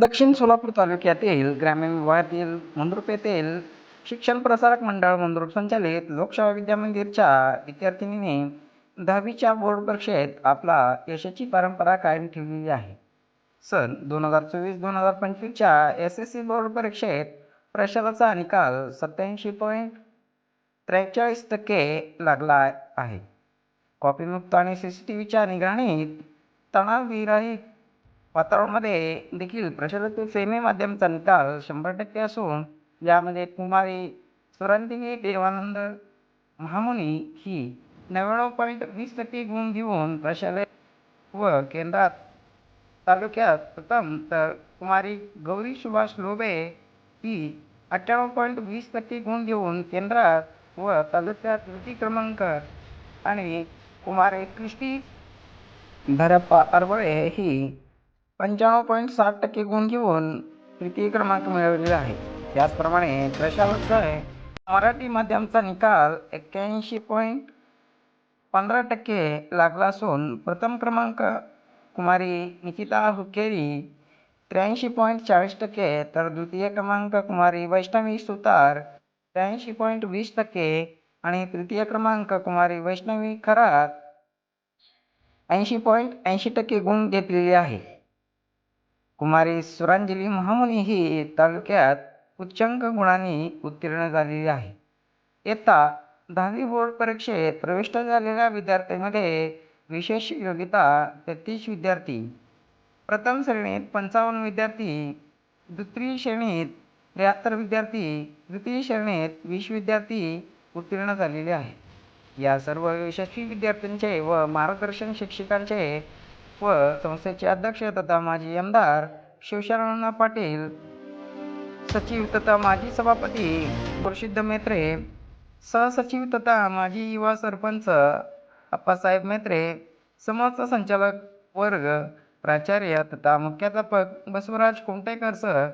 दक्षिण सोलापूर तालुक्यातील ग्रामीण विभागातील मंद्रुप येथील शिक्षण प्रसारक मंडळ मंद्रुप संचालित लोकसेवा विद्यामंदिरच्या विद्यार्थिनीने दहावीच्या बोर्ड परीक्षेत आपला यशाची परंपरा कायम ठेवलेली आहे. सन दोन हजार चोवीस दोन हजार पंचवीसच्या एस एस सी बोर्ड परीक्षेत प्रशालाचा निकाल सत्याऐंशी पॉईंट त्रेचाळीस टक्के लागला आहे. कॉपीमुक्त आणि सी सी टी व्हीच्या निगराणीत तणावविरहित वातावरणामध्ये देखील प्रशालेतील सेमी माध्यम निकाल शंभर टक्के असून यामध्ये कुमारी स्वरांतिनी देवानंद महामुनी ही नव्याण्णव पॉईंट वीस टक्के गुण घेऊन प्रशालेत व केंद्रात तालुक्यात प्रथम तर कुमारी गौरी सुभाष लोबे ही अठ्ठ्याण्णव पॉईंट वीस टक्के गुण घेऊन केंद्रात व तालुक्यात द्वितीय क्रमांक आणि कुमारी कृष्टी धरप्पा अरवळे ही पंच्याण्णव पॉईंट साठ टक्के गुण घेऊन तृतीय क्रमांक मिळवलेला आहे. त्याचप्रमाणे प्रशासक मराठी माध्यमचा निकाल एक्क्याऐंशी पॉईंट पंधरा टक्के लागला असून प्रथम क्रमांक कुमारी निकिता हुकेरी त्र्याऐंशी पॉईंट चाळीस टक्के तर द्वितीय क्रमांक कुमारी वैष्णवी सुतार त्र्याऐंशी पॉईंट वीस टक्के आणि तृतीय क्रमांक कुमारी वैष्णवी खरात ऐंशी पॉईंट ऐंशी टक्के गुण घेतलेले आहे. कुमारी सुरांजली महामुनी ही तालुक्यात उच्चांक गुणांनी उत्तीर्ण झालेली आहे. इयत्ता दहावी बोर्ड परीक्षेत प्रविष्ट झालेल्या विद्यार्थ्यांमध्ये विशेष योग्यता तेहतीस विद्यार्थी प्रथम श्रेणीत पंचावन्न विद्यार्थी द्वितीय श्रेणीत त्र्याहत्तर विद्यार्थी द्वितीय श्रेणीत वीस विद्यार्थी उत्तीर्ण झालेले आहेत. या सर्व यशस्वी विद्यार्थ्यांचे व मार्गदर्शन शिक्षकांचे व संस्थेचे अध्यक्ष तथा माजी आमदार शिवशरणा पाटील सचिव तथा माजी सभापती प्रसिद्ध मेत्रे सहसचिव तथा माजी युवा सरपंच अप्पासाहेब मेत्रे समस्त संचालक वर्ग प्राचार्य तथा मुख्याध्यापक बसवराज कोंटेकर सर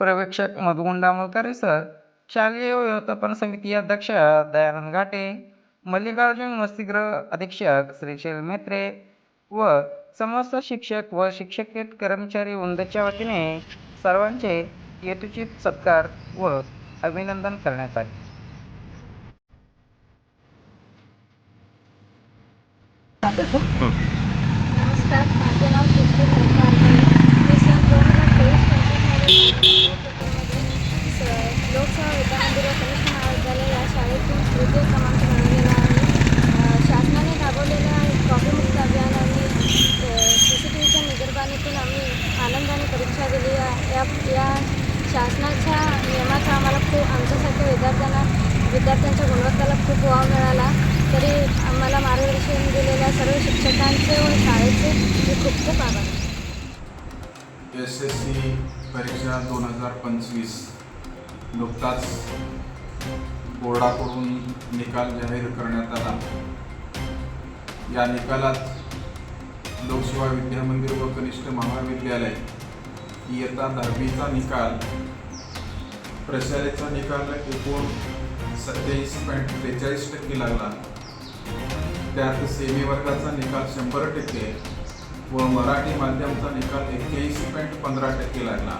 पर्यवेक्षक मधुगुंडा मलकारे सर शालेय व्यवस्थापन समिती अध्यक्ष दयानंद घाटे मल्लिकार्जुन वसतिगृह अधीक्षक श्रीशैल मेत्रे व समस्त शिक्षक व शिक्षकेतर कर्मचारी वृंदाच्या वतीने सर्वांचे यथोचित सत्कार व अभिनंदन करण्यात आले नमस्कार माझे नाव कीर्ती धर्मा मी सन दोन हजार तेवीस पंचवीसमध्ये स- लोकसेवा विद्यामंदिर व कनिष्ठ महाविद्यालय या शाळेतून तृतीय क्रमांक मिळवलेला आहे अ, शासनाने राबवलेल्या कॉपीमुक्त अभियान आणि सी सी टी व्हीच्या निगरबानीतून आम्ही आनंदाने परीक्षा दिली आहे. या या शासनाच्या नियमाचा आम्हाला खूप आमच्यासारख्या विद्यार्थ्यांना विद्यार्थ्यांच्या गुणवत्ताला खूप वाव मिळाला. तरी आम्हाला मार्गदर्शन दिलेल्या सर्व शिक्षकांचे व शाळेचे मी खूप खूप आभार. एस एस सी परीक्षा दोन हजार पंचवीस नुकताच बोर्डाकडून निकाल जाहीर करण्यात आला. या निकालात लोकसेवा विद्यामंदिर व कनिष्ठ महाविद्यालय इयत्ता दहावीचा निकाल प्रशालेचा निकाल एकूण सत्याऐंशी पॉईंट त्रेचाळीस टक्के लागला. त्यात सेमी वर्गाचा निकाल शंभर टक्के व मराठी माध्यमचा निकाल एक्क्याऐंशी पॉईंट पंधरा टक्के लागला.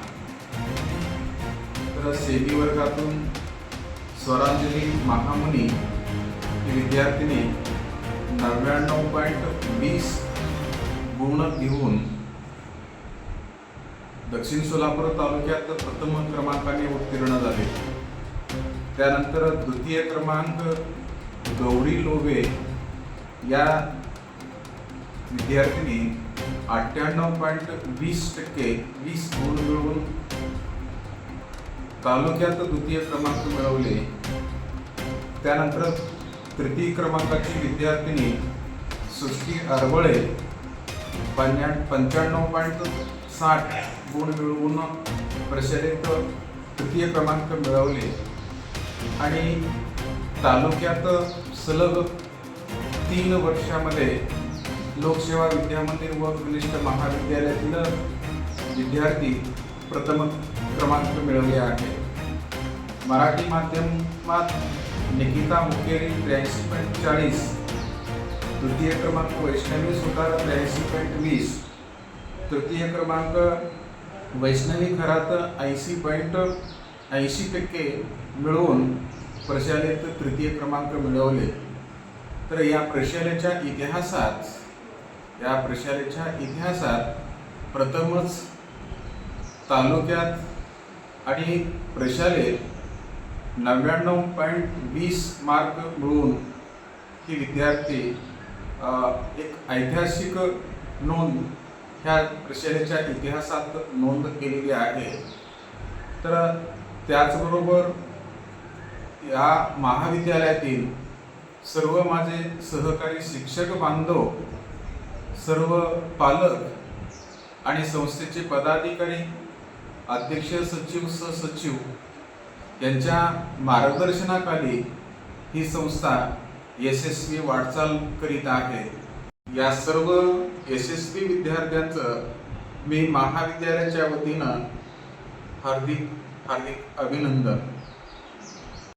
तर सेमी वर्गातून स्वरांजली महामुनी ही विद्यार्थिनी नव्याण्णव पॉईंट वीस गुण घेऊन दक्षिण सोलापूर तालुक्यात प्रथम क्रमांकाने उत्तीर्ण झाले. त्यानंतर द्वितीय क्रमांक गौरी लोबे या विद्यार्थिनी अठ्ठ्याण्णव पॉईंट वीस टक्के वीस गुण मिळवून तालुक्यात द्वितीय क्रमांक मिळवले. त्यानंतर तृतीय क्रमांकाची विद्यार्थिनी सृष्टी अरवळे पंच्या पंच्याण्णव पॉईंट साठ गुण मिळवून प्रशालेत तृतीय क्रमांक मिळवले. आणि तालुक्यात सलग तीन वर्षामध्ये लोकसेवा विद्यामंदिर व कनिष्ठ महाविद्यालयातील विद्यार्थी प्रथम क्रमांक मिळवले आहे. मराठी माध्यमात निकिता मुकेरी त्र्याऐंशी पॉईंट चाळीस तृतीय क्रमांक वैष्णवी सुतार त्र्याऐंशी पॉईंट वीस तृतीय क्रमांक वैष्णवी खरात ऐंशी पॉईंट ऐंशी टक्के मिळवून प्रशालेत तृतीय क्रमांक मिळवले. तर या प्रशालेच्या इतिहासात या प्रशालेच्या इतिहासात प्रथमच तालुक्यात आणि प्रशालेत नव्याण्णव पॉईंट वीस मार्क मिळवून ही विद्यार्थी एक ऐतिहासिक नोंद ह्या प्रशालेच्या इतिहासात नोंद केलेली आहे. तर त्याचबरोबर या महाविद्यालयातील सर्व माझे सहकारी शिक्षक बांधव सर्व पालक आणि संस्थेचे पदाधिकारी अध्यक्ष सचिव सहसचिव यांच्या मार्गदर्शनाखाली ही संस्था यशस्वी वाटचाल करीत आहे. या सर्व यशस्वी विद्यार्थ्यांचं मी महाविद्यालयाच्या वतीनं हार्दिक हार्दिक अभिनंदन.